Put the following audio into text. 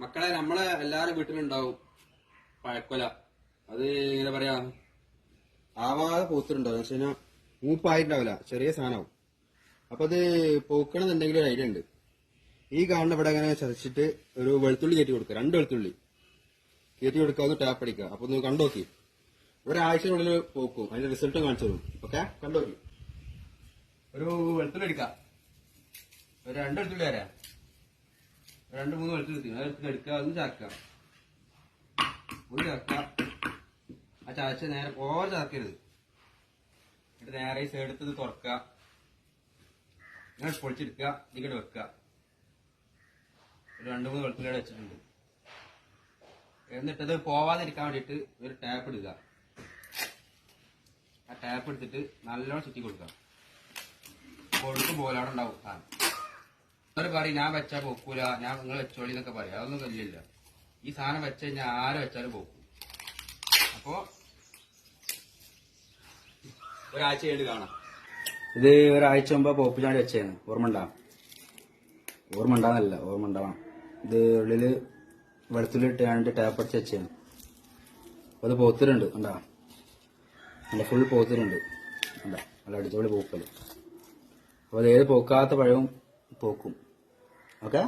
മക്കളെ നമ്മളെ എല്ലാരും വീട്ടിലുണ്ടാവും പഴക്കൊല. അത് ഇങ്ങനെ പറയാ? ആവാതെ പൂത്തിട്ടുണ്ടാവും എന്ന് വെച്ചാൽ മൂപ്പായിട്ടുണ്ടാവില്ല ചെറിയ സാധനവും. അപ്പൊ അത് പൂക്കണമെന്നുണ്ടെങ്കിൽ ഒരു ഐഡിയ ഉണ്ട്. ഈ കാണുന്ന ഇവിടെ അങ്ങനെ ചതച്ചിട്ട് ഒരു വെളുത്തുള്ളി കയറ്റി കൊടുക്കുക. രണ്ട് വെളുത്തുള്ളി. കയറ്റി കൊടുക്കുക ഒന്ന് ടാപ്പ് അടിക്കുക. അപ്പൊ ഒന്ന് കണ്ടോക്കി ഒരാഴ്ചക്കുള്ളിൽ പോക്കും. അതിന്റെ റിസൾട്ട് കാണിച്ചു തരും. ഓക്കെ? കണ്ടോക്കി ഒരു വെളുത്തുള്ളി എടുക്കാം. ഒരു രണ്ട് വെളുത്തുള്ളി രണ്ട് മൂന്ന് വെളുത്ത് കിട്ടി അത് എടുക്കുക ഒന്ന് ചാക്കുക ഒന്ന് ചാക്ക. ആ ചാച്ച നേരെ ഓരോ ചാക്കരുത്. എന്നിട്ട് നേരെ ഈ സൈഡ് എടുത്തത് തുറക്കുക. ഇങ്ങനെ പൊളിച്ചെടുക്കുക. ഇതിങ്ങോട്ട് വെക്കുക. ഒരു രണ്ട് മൂന്ന് വെളുത്തുള്ളി അവിടെ വെച്ചിട്ടുണ്ട്. എന്നിട്ടത് പോവാതിരിക്കാൻ വേണ്ടിയിട്ട് ഒരു ടാപ്പ് ഇടുക. ആ ടാപ്പ് എടുത്തിട്ട് നല്ലോണം ചുറ്റി കൊടുക്കുക. കൊടുക്കും പോലെ അവിടെ ഉണ്ടാവും സാധനം. ഒരു പറയും ഞാൻ വെച്ചാൽ പൊക്കൂല. ഞാൻ നിങ്ങൾ വെച്ചോളി എന്നൊക്കെ പറയും. അതൊന്നും കല്ലില്ല. ഈ സാധനം വെച്ച് കഴിഞ്ഞാൽ ആരെ വെച്ചാലും പോക്കും. അപ്പോ ഒരാഴ്ച കഴിഞ്ഞ് കാണാം. ഇത് ഒരാഴ്ച മുമ്പ് പോപ്പ് ചാടി വെച്ചാണ് ഓർമ്മ ഉണ്ടാ ഓർമ്മ ഉണ്ടാകുന്നല്ല ഓർമ്മ ഉണ്ടാവണം ഇത് ഉള്ളിൽ വെളുത്തുള്ളി ഇട്ട് ടാപ്പ് അടിച്ച് വെച്ചാണ് അത് പോത്തിലുണ്ട്. ഉണ്ടാ നല്ല ഫുൾ പോത്തിലുണ്ട്. ഉണ്ടാ നല്ല അടിച്ചുപൊളി പോക്കൽ. അപ്പോൾ അത് ഏത് പോക്കാത്ത പഴവും പോക്കും. ഓക്കെ